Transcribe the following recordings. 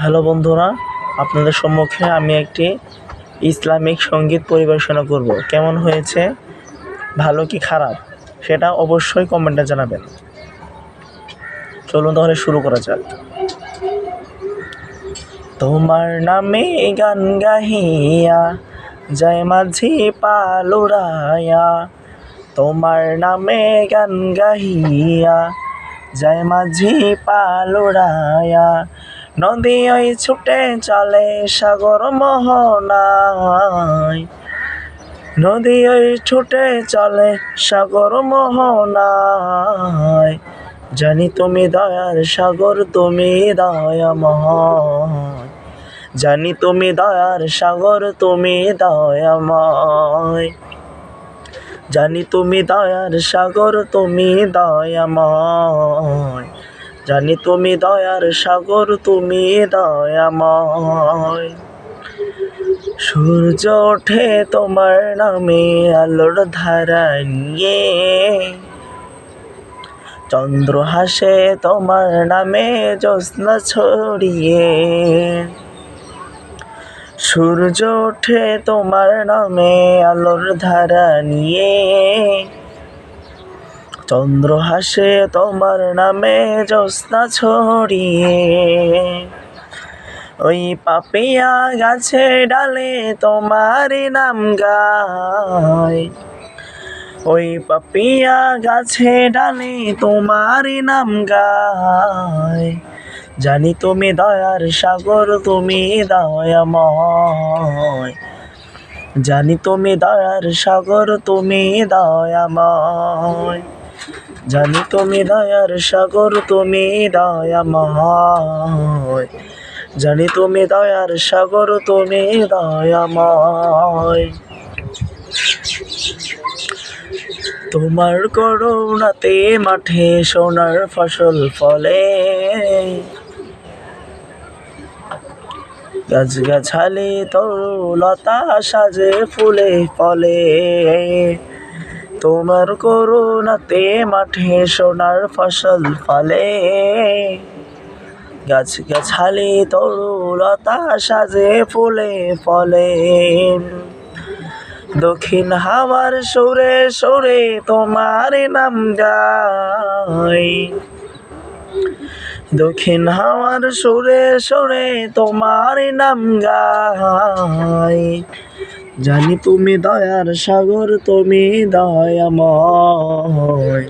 Hello বন্ধুরা, আপনাদের সম্মুখে আমি একটি ইসলামিক সংগীত পরিবেশনা করব। কেমন হয়েছে? ভালো কি খারাপ? সেটা অবশ্যই কমেন্টে জানাবেন। চলুন তাহলে শুরু করা যাক। তোমার নামে গান গাহিয়া, জয় মাঝি পালুরায়া। তোমার নামে গান গাহিয়া, জয় মাঝি পালুরায়া। নদী ওই ছুটে চলে সাগর মোহনায়। নদী ওই ছুটে চলে সাগর মোহনায়। জানি তুমি দয়ার সাগর, তুমি দয়াময়। জানি তুমি দয়ার সাগর, তুমি দয়াময়। জানি তুমি দয়ার সাগর, তুমি দয়াময়। জানি তুমি দয়ার সাগর, তুমি দয়াময়। সূর্য ওঠে তোমার নামে, আলোর ধারা নিয়ে। চন্দ্র হাসে তোমার নামে, জ্যোৎস্না ছড়িয়ে। সূর্য ওঠে তোমার নামে, আলোর ধারা নিয়ে। চন্দ্র হাসে তোমার নামে জ্যোৎস্না ছড়িয়ে। ওই পাপিয়া গাছে ডালে তোমার নাম গায়। ওই পাপিয়া গাছে ডালে তোমার নাম গায়। জানি তুমি দয়ার সাগর, তুমি দয়াময়। জানি তুমি দয়ার সাগর, তুমি দয়াময়। জানি তুমি দয়ার সাগর, তুমি দয়াময় জানি তুমি দয়ার সাগর, তুমি দয়াময় তোমার করুণাতে মাঠে সোনার ফসল ফলে। গাছ গাছালি তরুলতা সাজে ফুলে ফলে। তোমার করুণাতে মাঠে সোনার ফসল ফলে। গাছ গাছালি তরুলতা সাজে ফুলে ফলে। দক্ষিণ হাওয়ার সুরে সুরে তোমার নাম গাই। দক্ষিণ হাওয়ার সুরে সুরে তোমার নাম গাই। জানি তুমি দয়ার সাগর, তুমি দয়াময়।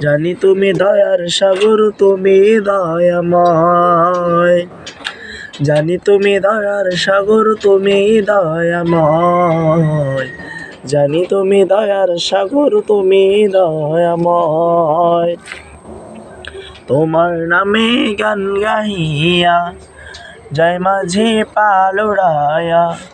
জানি তুমি দয়ার সাগর, তুমি দয়াময়। জানি তুমি দয়ার সাগর, তুমি দয়াময়। জানি তুমি দয়ার সাগর, তুমি দয়াময়। তোমার নামে গান গাহিয়া, জয় মাঝি পালুড়ায়া।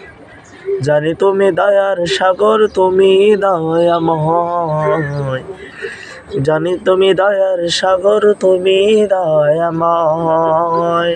জানি তুমি দয়ার সাগর তুমি দয়াময় জানি তুমি দয়ার সাগর তুমি দয়াময়